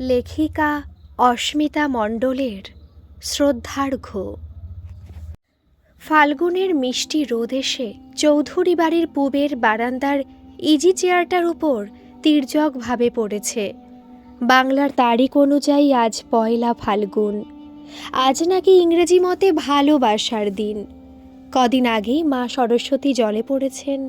লেখিকা অস্মিতা মণ্ডলের শ্রদ্ধার্ঘ্য ফাল্গুনের মিষ্টি রোদ এসে চৌধুরী বাড়ির পূবের বারান্দার ইজি চেয়ারটার উপর তির্যকভাবে পড়েছে। বাংলার তারিখ অনুযায়ী আজ পয়লা ফাল্গুন। আজ নাকি ইংরেজি মতে ভালোবাসার দিন। কদিন আগেই মা সরস্বতী জলে পড়েছেন।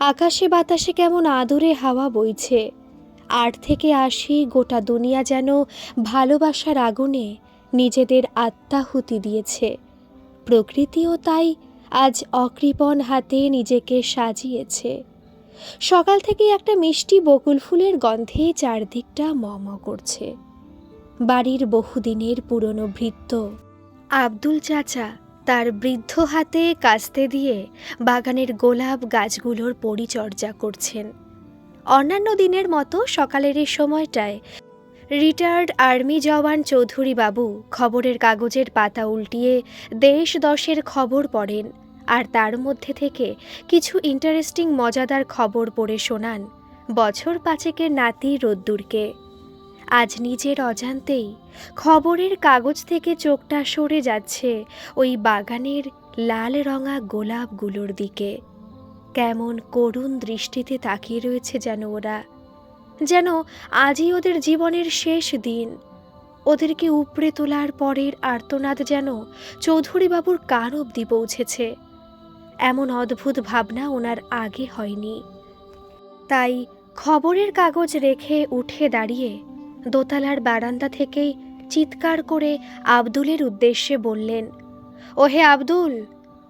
আকাশে বাতাসে কেমন আদরে হাওয়া বইছে। আট থেকে আশি গোটা দুনিয়া যেন ভালোবাসার আগুনে নিজেদের আত্মাহুতি দিয়েছে। প্রকৃতিও তাই আজ অকৃপণ হাতে নিজেকে সাজিয়েছে। সকাল থেকে একটা মিষ্টি বকুল ফুলের গন্ধে চারদিকটা মম করছে। বাড়ির বহুদিনের পুরনো ভৃত্য, আব্দুল চাচা তার বৃদ্ধ হাতে কাস্তে দিয়ে বাগানের গোলাপ গাছগুলোর পরিচর্যা করছেন। অন্যান্য দিনের মতো সকালের এই সময়টায়। রিটায়ার্ড আর্মি জওয়ান চৌধুরী বাবু খবরের কাগজের পাতা উল্টিয়ে দেশ দশের খবর পড়েন, আর তার মধ্যে থেকে কিছু ইন্টারেস্টিং মজাদার খবর পড়ে শোনান বছর পাঁচেকের নাতি রোদ্দুরকে। আজ নিজের অজান্তেই খবরের কাগজ থেকে চোখটা সরে যাচ্ছে ওই বাগানের লাল রঙা গোলাপগুলোর দিকে। কেমন করুণ দৃষ্টিতে তাকিয়ে রয়েছে যেন ওরা। যেন আজই ওদের জীবনের শেষ দিন। ওদেরকে উপড়ে তোলার পরের আর্তনাদ যেন চৌধুরীবাবুর কান অবধি পৌঁছেছে। এমন অদ্ভুত ভাবনা ওনার আগে হয়নি। তাই খবরের কাগজ রেখে উঠে দাঁড়িয়ে দোতলার বারান্দা থেকেই চিৎকার করে আব্দুলের উদ্দেশ্যে বললেন, ওহে আব্দুল,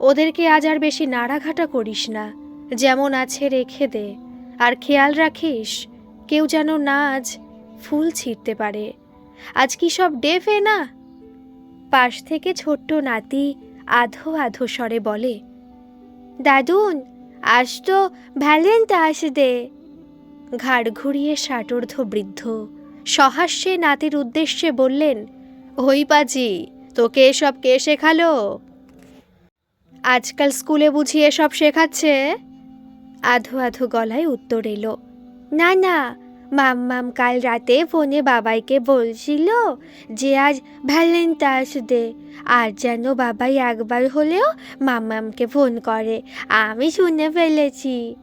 ওদেরকে আজ আর বেশি নাড়াঘাটা করিস না। যেমন আছে রেখে দে, আর খেয়াল রাখিস, কেউ যেন না আজ ফুল ছিঁড়তে পারে। আজ কি সব ডেফে না? পাশ থেকে ছোট্ট নাতি আধো আধো স্বরে বলে, দাদুন, আজ তো ভ্যালেন্টাইন্স ডে। ঘাড় ঘুরিয়ে ষাটোর্ধ বৃদ্ধ সহাস্যে নাতির উদ্দেশ্যে বললেন, ওই পাজি, তোকে এসব কে শেখালো? আজকাল স্কুলে বুঝি এসব শেখাচ্ছে? আধো আধো গলায় উত্তর এলো, না না, মাম্মাম কাল রাতে ফোনে বাবাইকে বলছিল যে আজ ভ্যালেন্টাইন্স ডে, আর যেন বাবাই একবার হলেও মাম্মামকে ফোন করে, আমি শুনে ফেলেছি।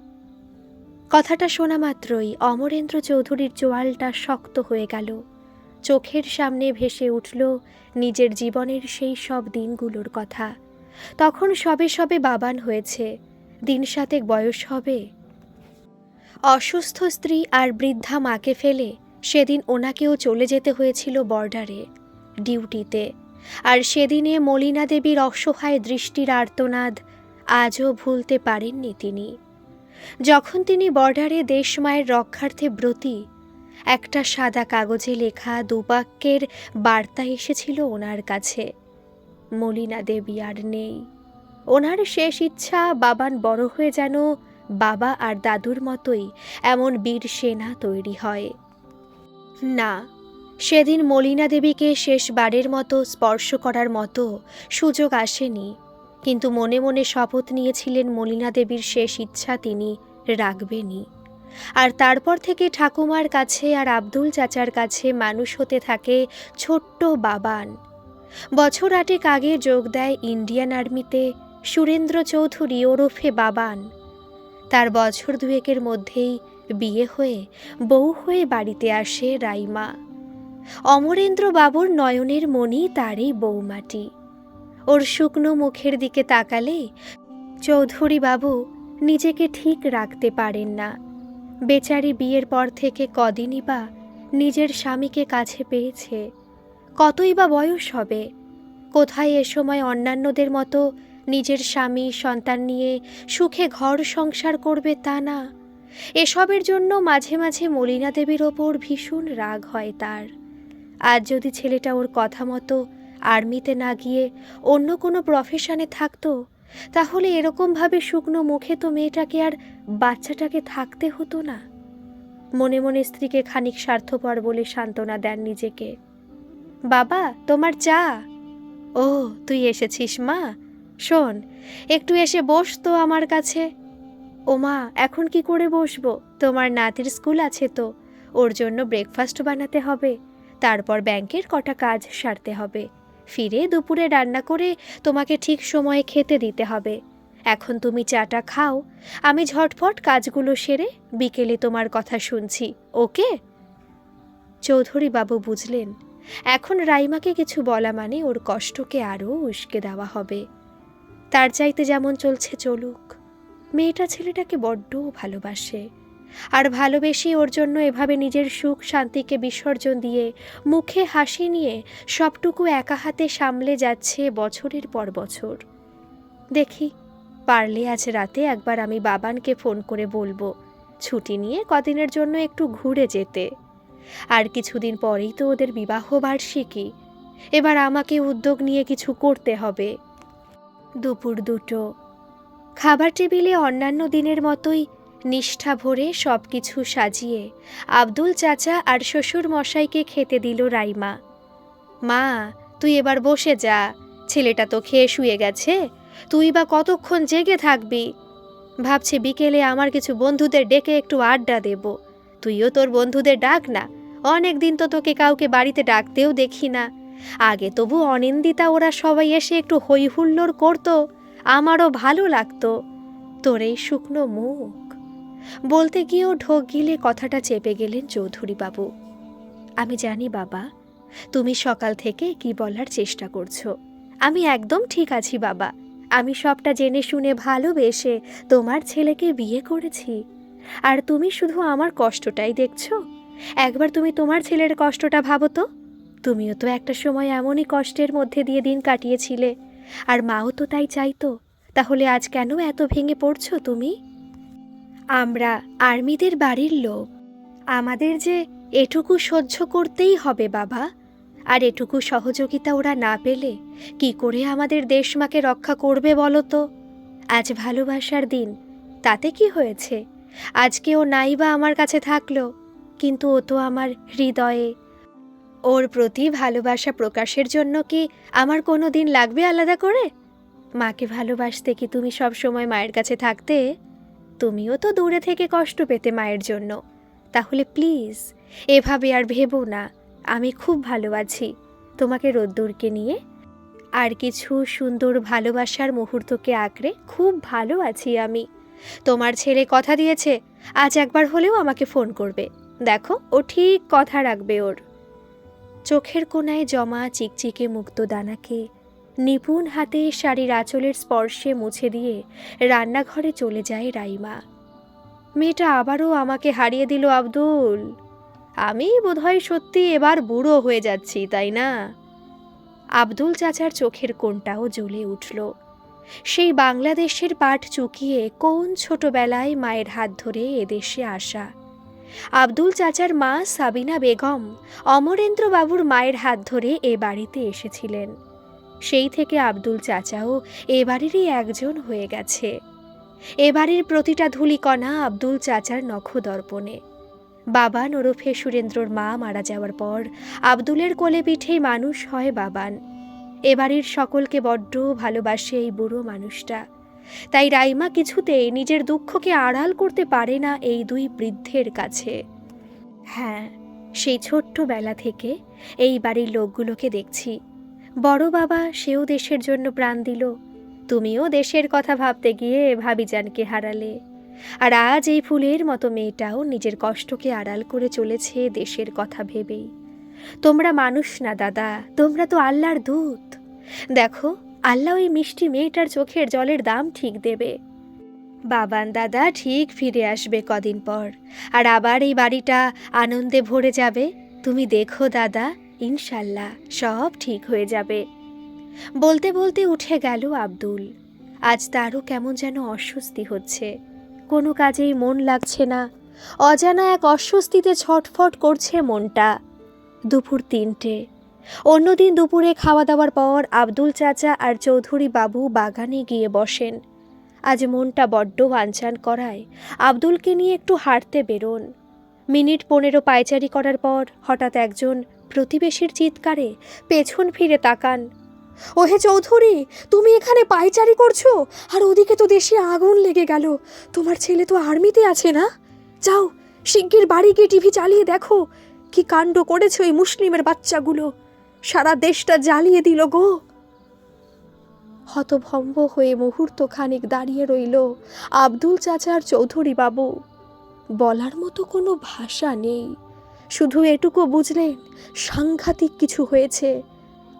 কথাটা শোনা মাত্রই অমরেন্দ্র চৌধুরীর চোয়ালটা শক্ত হয়ে গেল। চোখের সামনে ভেসে উঠল নিজের জীবনের সেই সব দিনগুলোর কথা। তখন সবে সবে বাবান হয়েছে। দিন সাতেক বয়স হবে। অসুস্থ স্ত্রী আর বৃদ্ধা মাকে ফেলে সেদিন ওনাকেও চলে যেতে হয়েছিল বর্ডারে, ডিউটিতে। আর সেদিনে মলিনা দেবীর অসহায় দৃষ্টির আর্তনাদ আজও ভুলতে পারেননি তিনি। যখন তিনি বর্ডারে দেশমায়ের রক্ষার্থে ব্রতী, একটা সাদা কাগজে লেখা দুবাক্যের বার্তা এসেছিল ওনার কাছে। মলিনা দেবী আর নেই। ওনার শেষ ইচ্ছা বাবান বড় হয়ে যেন বাবা আর দাদুর মতোই এমন বীর সেনা তৈরি হয়। না, সেদিন মলিনা দেবীকে শেষবারের মতো স্পর্শ করার মতো সুযোগ আসেনি, কিন্তু মনে মনে শপথ নিয়েছিলেন মলিনা দেবীর শেষ ইচ্ছা তিনি রাখবেনই। আর তারপর থেকে ঠাকুমার কাছে আর আব্দুল চাচার কাছে মানুষ হতে থাকে ছোট্ট বাবান। বছর আটেক আগে যোগ দেয় ইন্ডিয়ান আর্মিতে সুরেন্দ্র চৌধুরী ওরফে বাবান। তার বছর দুয়েকের মধ্যেই বিয়ে হয়ে বউ হয়ে বাড়িতে আসে রাইমা। অমরেন্দ্র বাবুর নয়নের মণি তারই বৌমাটি। ওর শুকনো মুখের দিকে তাকালে চৌধুরী বাবু নিজেকে ঠিক রাখতে পারেন না। বেচারি বিয়ের পর থেকে কদিনই বা নিজের স্বামীকে কাছে পেয়েছে। কতই বা বয়স হবে? কোথায় এ সময় অন্যান্যদের মতো নিজের স্বামী, সন্তান নিয়ে সুখে ঘর সংসার করবে তা না। এসবের জন্য মাঝে মাঝে মলিনা দেবীর ওপর ভীষণ রাগ হয় তার। আজ যদি ছেলেটা ওর কথা মতো আর্মিতে না গিয়ে অন্য কোনো প্রফেশনে থাকতো, তাহলে এরকমভাবে শুকনো মুখে তো মেয়েটাকে আর বাচ্চাটাকে থাকতে হতো না। মনে মনে স্ত্রীকে খানিক স্বার্থপর বলে সান্ত্বনা দেন নিজেকে। বাবা, তোমার চা? ও, তুই এসেছিস মা? শোন, একটু এসে বস তো আমার কাছে। ও মা এখন কি করে বসবো? তোমার নাতির স্কুল আছে তো। ওর জন্য ব্রেকফাস্ট বানাতে হবে। তারপর ব্যাংকের কটা কাজ সারতে হবে। ফিরে দুপুরে রান্না করে তোমাকে ঠিক সময়ে খেতে দিতে হবে। এখন তুমি চাটা খাও। আমি ঝটফট কাজগুলো সেরে বিকেলে তোমার কথা শুনছি, ওকে? চৌধুরী বাবু বুঝলেন, এখন রাইমাকে কিছু বলা মানে ওর কষ্টকে আরও উস্কে দেওয়া হবে। তার চাইতে যেমন চলছে চলুক। মেয়েটা ছেলেটাকে বড্ড ভালোবাসে। আর ভালোবেসে ওর জন্য এভাবে নিজের সুখ শান্তিকে বিসর্জন দিয়ে মুখে হাসি নিয়ে সবটুকু একা হাতে সামলে যাচ্ছে বছরের পর বছর। দেখি, পারলে আজ রাতে একবার আমি বাবানকে ফোন করে বলব, ছুটি নিয়ে কদিনের জন্য একটু ঘুরে যেতে। আর কিছুদিন পরেই তো ওদের বিবাহ বার্ষিকী। এবার আমাকে উদ্যোগ নিয়ে কিছু করতে হবে। দুপুর দুটো। খাবার টেবিলে অন্যান্য দিনের মতোই নিষ্ঠা ভরে সব কিছু সাজিয়ে আব্দুল চাচা আর শ্বশুর মশাইকে খেতে দিল রাইমা। মা, তুই এবার বসে যা, ছেলেটা তো খেয়ে শুয়ে গেছে, তুই বা কতক্ষণ জেগে থাকবি? ভাবছি বিকেলে আমার কিছু বন্ধুদের ডেকে একটু আড্ডা দেব। তুইও তোর বন্ধুদের ডাক না অনেক দিন তো তোকে কাউকে বাড়িতে ডাকতেও দেখি না। আগে তবু অনিন্দিতা ওরা সবাই এসে একটু হই হুল্লোড় করতো, আমারও ভালো লাগতো। তোর এই শুকনো মুখ। বলতে গিয়েও ঢোক গিলে কথাটা চেপে গেলেন চৌধুরী বাবু আমি জানি বাবা, তুমি সকাল থেকে কি বলার চেষ্টা করছ। আমি একদম ঠিক আছি বাবা। আমি সবটা জেনে শুনে ভালোবেসে তোমার ছেলেকে বিয়ে করেছি। আর তুমি শুধু আমার কষ্টটাই দেখছ? একবার তুমি তোমার ছেলের কষ্টটা ভাবো তো। তুমিও তো একটা সময় এমনই কষ্টের মধ্যে দিয়ে দিন কাটিয়েছিলে। আর মাও তো তাই চাইতো। তাহলে আজ কেন এত ভেঙে পড়ছো তুমি? আমরা আর্মিদের বাড়ির লোক। আমাদের যে এটুকু সহ্য করতেই হবে বাবা। আর এটুকু সহযোগিতা ওরা না পেলে কি করে আমাদের দেশমাকে রক্ষা করবে বলো তো? আজ ভালোবাসার দিন। তাতে কি হয়েছে? আজকে ও নাই বা আমার কাছে থাকল। কিন্তু ও তো আমার হৃদয়ে ওর প্রতি ভালোবাসা প্রকাশের জন্য কি আমার কোনো দিন লাগবে আলাদা করে? মাকে ভালোবাসতে কি তুমি সব সময় মায়ের কাছে থাকতে? তুমিও তো দূরে থেকে কষ্ট পেতে মায়ের জন্য। তাহলে প্লিজ, এভাবে আর ভেবো না। আমি খুব ভালো আছি তোমাকে রোদ্দুরকে নিয়ে আর কিছু সুন্দর ভালোবাসার মুহূর্তকে আঁকড়ে খুব ভালো আছি আমি। তোমার ছেলে কথা দিয়েছে, আজ একবার হলেও আমাকে ফোন করবে। দেখো, ও ঠিক কথা রাখবে ওর। চোখের কোনায় জমা চিকচিকে মুক্ত দানাকে নিপুণ হাতে শাড়ির আঁচলের স্পর্শে মুছে দিয়ে রান্নাঘরে চলে যায় রাইমা। মেয়েটা আবারও আমাকে হারিয়ে দিল আব্দুল। আমি বোধহয় সত্যি এবার বুড়ো হয়ে যাচ্ছি, তাই না? আব্দুল চাচার চোখের কোণটাও জ্বলে উঠল। সেই বাংলাদেশের পাঠ চুকিয়ে কোন ছোটবেলায় মায়ের হাত ধরে এদেশে আসা। আব্দুল চাচার মা সাবিনা বেগম অমরেন্দ্র বাবুর মায়ের হাত ধরে এ বাড়িতে এসেছিলেন। সেই থেকে আব্দুল চাচাও এ বাড়িরই একজন হয়ে গেছে। এ বাড়ির প্রতিটা ধুলিকণা আব্দুল চাচার নখদর্পণে। বাবান ওরফে সুরেন্দ্রর মা মারা যাওয়ার পর আব্দুলের কোলে পিঠে মানুষ হয় বাবান। এ বাড়ির সকলকে বড্ড ভালোবাসে এই বুড়ো মানুষটা। তাই রাইমা কিছুতেই নিজের দুঃখকে আড়াল করতে পারে না এই দুই বৃদ্ধের কাছে। হ্যাঁ সেই ছোট্টবেলা থেকে এই বাড়ির লোকগুলোকে দেখছি। বড় বাবা সেও দেশের জন্য প্রাণ দিল। তুমিও দেশের কথা ভাবতে গিয়ে ভাবিজানকে হারালে। আর আজ এই ফুলের মতো মেয়েটাও নিজের কষ্টকে আড়াল করে চলেছে দেশের কথা ভেবেই। তোমরা মানুষ না দাদা, তোমরা তো আল্লাহর দূত। দেখো আল্লাহ ওই মিষ্টি মেয়েটার চোখের জলের দাম ঠিক দেবে। বাবান দাদা ঠিক ফিরে আসবে কদিন পর, আর আবার এই বাড়িটা আনন্দে ভরে যাবে। তুমি দেখো দাদা, ইনশাল্লাহ সব ঠিক হয়ে যাবে। বলতে বলতে উঠে গেল আব্দুল। আজ তারও কেমন যেন অস্বস্তি হচ্ছে। কোনো কাজেই মন লাগছে না। অজানা এক অস্বস্তিতে ছটফট করছে মনটা। দুপুর তিনটে। অন্যদিন দুপুরে খাওয়া দাওয়ার পর আব্দুল চাচা আর চৌধুরী বাবু বাগানে গিয়ে বসেন। আজ মনটা বড্ড বাঞ্ছান করায়। আব্দুলকে নিয়ে একটু হাঁটতে বেরোন। মিনিট পনেরো পায়চারি করার পর হঠাৎ একজন প্রতিবেশীর চিৎকারে পেছন ফিরে তাকান। ওহে চৌধুরী, তুমি এখানে পায়চারি করছ? আর ওদিকে তো দেশে আগুন লেগে গেল। তোমার ছেলে তো আর্মিতে আছে না? যাও, শিগগির বাড়ি গিয়ে টিভি চালিয়ে দেখো। কি কাণ্ড করেছে ওই মুসলিমের বাচ্চাগুলো? সারা দেশটা জ্বালিয়ে দিল গো। হতভম্ব হয়ে মুহূর্ত খানিক দাঁড়িয়ে রইল আব্দুল চাচার চৌধুরী বাবু বলার মতো কোনো ভাষা নেই। শুধু এটুকু বুঝলেন, সাংঘাতিক কিছু হয়েছে।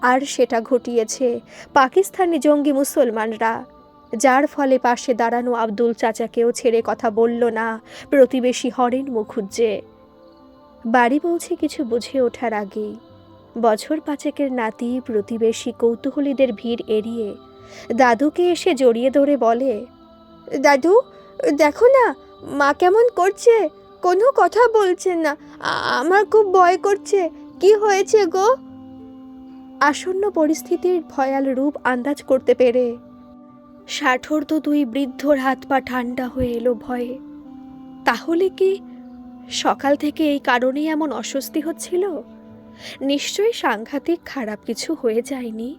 আর সেটা ঘটিয়েছে পাকিস্তানি জঙ্গি মুসলমানরা, যার ফলে পাশে দাঁড়ানো আব্দুল চাচাকেও ছেড়ে কথা বলল না প্রতিবেশী হরেন মুখুজ্জে বাড়ি পৌঁছে কিছু বুঝে ওঠার আগেই বছর পাঁচেকের নাতি প্রতিবেশী কৌতূহলীদের ভিড় এড়িয়ে দাদুকে এসে জড়িয়ে ধরে বলে, দাদু, দেখো না, মা কেমন করছে? কোনো কথা বলছেন না। আমার খুব ভয় করছে। কি হয়েছে গো? আসন্ন পরিস্থিতির ভয়াল রূপ আন্দাজ করতে পেরে ষাঠর তো দুই বৃদ্ধর হাত পা ঠান্ডা হয়ে এলো ভয়ে। তাহলে কি সকাল থেকে এই কারণেই এমন অস্বস্তি হচ্ছিল? নিশ্চয়ই সাংঘাতিক খারাপ কিছু হয়ে যায়নি।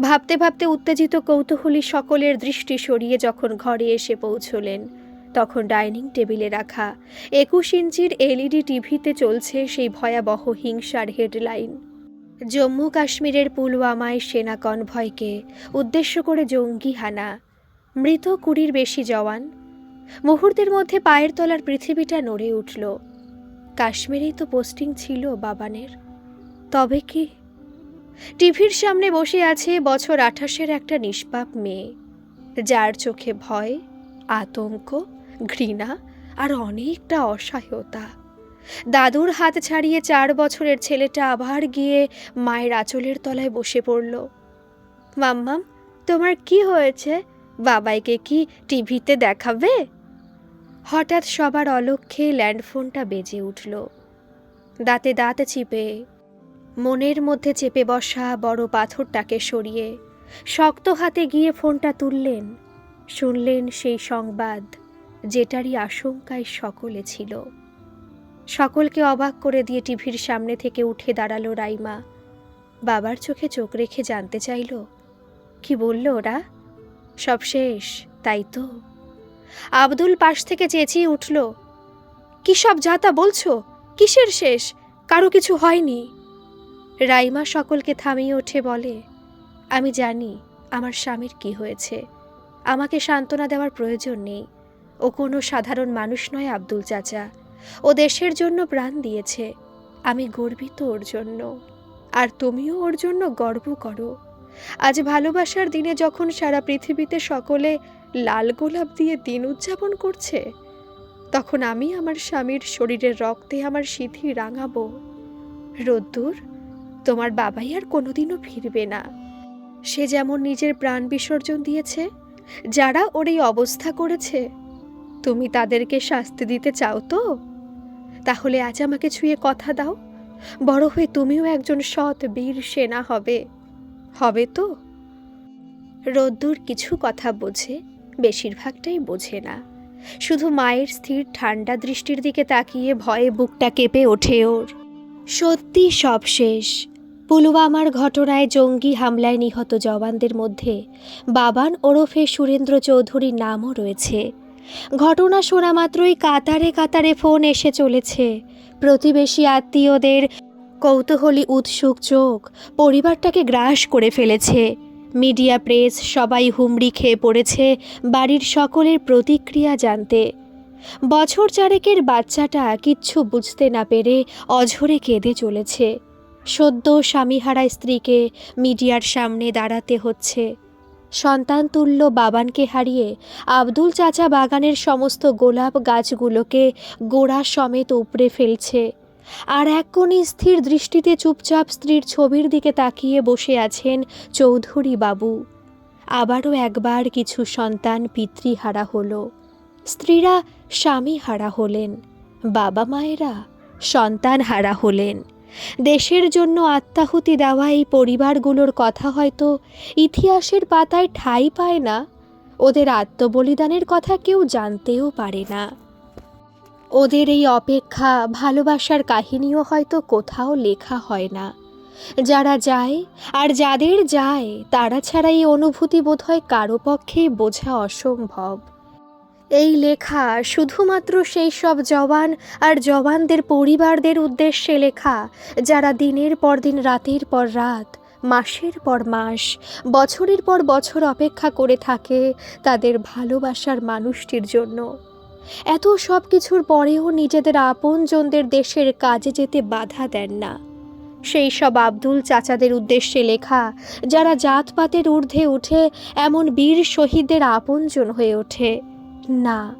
ভাবতে ভাবতে উত্তেজিত কৌতূহলী সকলের দৃষ্টি সরিয়ে যখন ঘরে এসে পৌঁছলেন, তখন ডাইনিং টেবিলে রাখা একুশ ইঞ্চির এলইডি টিভিতে চলছে সেই ভয়াবহ হিংসার হেডলাইন। জম্মু কাশ্মীরের পুলওয়ামায় সেনা কনভয়কে উদ্দেশ্য করে জঙ্গি হানা, মৃত কুড়ির বেশি জওয়ান। মুহূর্তের মধ্যে পায়ের তলার পৃথিবীটা নড়ে উঠল। কাশ্মীরেই তো পোস্টিং ছিল বাবানের। তবে কি? টিভির সামনে বসে আছে বছর আঠাশের একটা নিষ্পাপ মেয়ে। যার চোখে ভয়, আতঙ্ক, ঘৃণা আর অনেকটা অসহায়তা। দাদুর হাত ছাড়িয়ে চার বছরের ছেলেটা আবার গিয়ে মায়ের আঁচলের তলায় বসে পড়ল। মাম্মাম, তোমার কি হয়েছে? বাবাইকে কি টিভিতে দেখাবে? হঠাৎ সবার অলক্ষ্যে ল্যান্ডফোনটা বেজে উঠল। দাঁতে দাঁত চিপে মনের মধ্যে চেপে বসা বড় পাথরটাকে সরিয়ে শক্ত হাতে গিয়ে ফোনটা তুললেন। শুনলেন সেই সংবাদ, যেটারই আশঙ্কায় সকলে ছিল। সকলকে অবাক করে দিয়ে টিভির সামনে থেকে উঠে দাঁড়াল রাইমা। বাবার চোখে চোখ রেখে জানতে চাইল, কি বলল ওরা? সব শেষ, তাই তো। আব্দুল পাশ থেকে চেঁচিয়ে উঠল, কি সব যাতা বলছো? কিসের শেষ? কারও কিছু হয়নি। রাইমা সকলকে থামিয়ে ওঠে বলে, আমি জানি আমার স্বামীর কি হয়েছে। আমাকে সান্ত্বনা দেওয়ার প্রয়োজন নেই। ও কোনো সাধারণ মানুষ নয় আব্দুল চাচা। ও দেশের জন্য প্রাণ দিয়েছে। আমি গর্বিত ওর জন্য। আর তুমিও ওর জন্য গর্ব করো। আজ ভালোবাসার দিনে যখন সারা পৃথিবীতে সকলে লাল গোলাপ দিয়ে দিন উদযাপন করছে, তখন আমি আমার স্বামীর শরীরের রক্তে আমার সিঁথি রাঙাবো। রোদ্দুর তোমার বাবাই আর কোনোদিনও ফিরবে না। সে যেমন নিজের প্রাণ বিসর্জন দিয়েছে, যারা ওর এই অবস্থা করেছে, তুমি তাদেরকে শাস্তি দিতে চাও তো? তাহলে আজ আমাকে ছুঁয়ে কথা দাও, বড় হয়ে তুমিও একজন সৎ বীর সেনা হবে। হবে তো? রোদ্দুর কিছু কথা বোঝে, বেশিরভাগটাই বোঝে না। শুধু মায়ের স্থির ঠান্ডা দৃষ্টির দিকে তাকিয়ে ভয়ে বুকটা কেঁপে ওঠে ওর। সত্যি সব শেষ। পুলওয়ামার ঘটনায় জঙ্গি হামলায় নিহত জওয়ানদের মধ্যে বাবান ওরফে সুরেন্দ্র চৌধুরীর নামও রয়েছে। ঘটনা শোনা মাত্রই কাতারে কাতারে ফোন এসে চলেছে। প্রতিবেশী আত্মীয়দের কৌতূহলী উৎসুক চোখ পরিবারটাকে গ্রাস করে ফেলেছে। মিডিয়া প্রেস সবাই হুমড়ি খেয়ে পড়েছে, বাড়ির সকলের প্রতিক্রিয়া জানতে। বছর চারেকের বাচ্চাটা কিচ্ছু বুঝতে না পেরে অঝরে কেঁদে চলেছে। সদ্য স্বামীহারা স্ত্রীকে মিডিয়ার সামনে দাঁড়াতে হচ্ছে। সন্তান তুল্য বাবানকে হারিয়ে আব্দুল চাচা বাগানের সমস্ত গোলাপ গাছগুলোকে গোড়া সমেত উপড়ে ফেলছে। আর এক কোণে স্থির দৃষ্টিতে চুপচাপ স্ত্রীর ছবির দিকে তাকিয়ে বসে আছেন চৌধুরী বাবু। আবারও একবার কিছু সন্তান পিতৃহারা হলো। স্ত্রীরা স্বামী হারা হলেন, বাবা মায়েরা সন্তান হারা হলেন। দেশের জন্য আত্মাহুতি দেওয়া এই পরিবারগুলোর কথা হয়তো ইতিহাসের পাতায় ঠাঁই পায় না, ওদের আত্মবলিদানের কথা কেউ জানতেও পারে না। ওদের এই অপেক্ষা, ভালোবাসার কাহিনীও হয়তো কোথাও লেখা হয় না। যারা যায় আর যাদের যায়, তারা ছাড়া এই অনুভূতি বোধহয় কারও পক্ষেই বোঝা অসম্ভব। এই লেখা শুধুমাত্র সেই সব জওয়ান আর জওয়ানদের পরিবারদের উদ্দেশ্যে লেখা, যারা দিনের পর দিন, রাতের পর রাত, মাসের পর মাস, বছরের পর বছর অপেক্ষা করে থাকে তাদের ভালোবাসার মানুষটির জন্য। এত সব কিছুর পরেও নিজেদের আপনজনদের দেশের কাজে যেতে বাধা দেন না। সেই সব আব্দুল চাচাদের উদ্দেশ্যে লেখা, যারা জাতপাতের ঊর্ধ্বে উঠে এমন বীর শহীদদের আপনজন হয়ে ওঠে। না,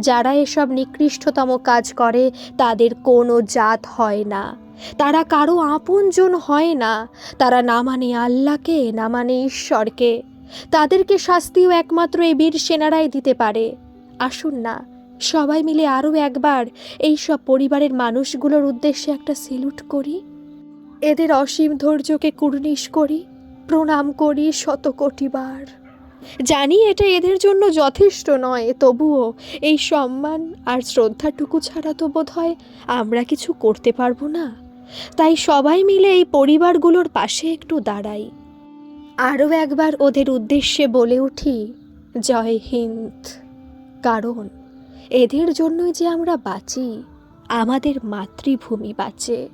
যারা এসব নিকৃষ্টতম কাজ করে, তাদের কোনো জাত হয় না। তারা কারও আপনজন হয় না। তারা না মানে আল্লাহকে, না মানে ঈশ্বরকে। তাদেরকে শাস্তিও একমাত্র এই বীর সেনারাই দিতে পারে। আসুন না, সবাই মিলে আরও একবার এই সব পরিবারের মানুষগুলোর উদ্দেশ্যে একটা সেলুট করি। এদের অসীম ধৈর্যকে কুর্নিশ করি, প্রণাম করি শত কোটিবার জানি এটা এদের জন্য যথেষ্ট নয়, তবুও এই সম্মান আর শ্রদ্ধাটুকু ছাড়া তো বোধ হয় আমরা কিছু করতে পারব না। তাই সবাই মিলে এই পরিবারগুলোর পাশে একটু দাঁড়াই। আরও একবার ওদের উদ্দেশ্যে বলে উঠি, জয় হিন্দ। কারণ এদের জন্যই যে আমরা বাঁচি, আমাদের মাতৃভূমি বাঁচে।